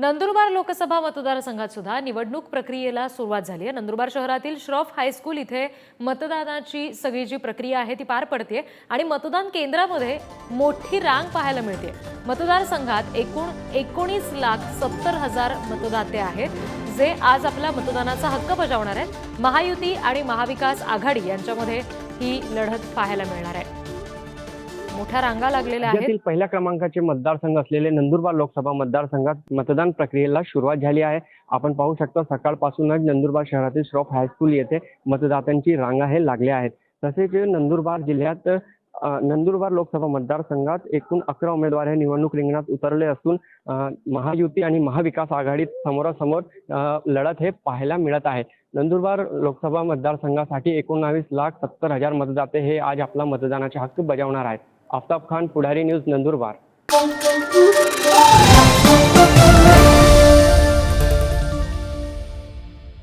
नंदुरबार लोकसभा मतदारसंघात सुद्धा निवडणूक प्रक्रियेला सुरुवात झाली आहे. नंदुरबार शहरातील श्रॉफ हायस्कूल इथे मतदानाची सगळी जी प्रक्रिया आहे ती पार पडते आणि मतदान केंद्रामध्ये मोठी रांग पाहायला मिळते मतदारसंघात एकूण एकोणीस लाख सत्तर हजार मतदाते आहेत जे आज आपला मतदानाचा हक्क बजावणार आहेत. महायुती आणि महाविकास आघाडी यांच्यामध्ये ही लढत पाहायला मिळणार आहे. मोठ्या रांगा लागलेल्या आहेत. पहिल्या क्रमांकाचे मतदारसंघ असलेले नंदुरबार लोकसभा मतदारसंघात मतदान प्रक्रियेला सुरुवात झाली आहे. आपण पाहू शकतो सकाळपासूनच नंदुरबार शहरातील श्रॉफ हायस्कूल येथे मतदात्यांची रांगा हे लागल्या आहेत. तसेच नंदुरबार जिल्ह्यात नंदुरबार लोकसभा मतदारसंघात एकूण अकरा उमेदवार हे निवडणूक रिंगणात उतरले असून महायुती आणि महाविकास आघाडीत समोरासमोर लढत हे पाहायला मिळत आहे. नंदुरबार लोकसभा मतदारसंघासाठी एकोणावीस लाख सत्तर हजार मतदाते हे आज आपला मतदानाचा हक्क बजावणार आहेत. आफताब खान पुढारी न्यूज नंदुरबार.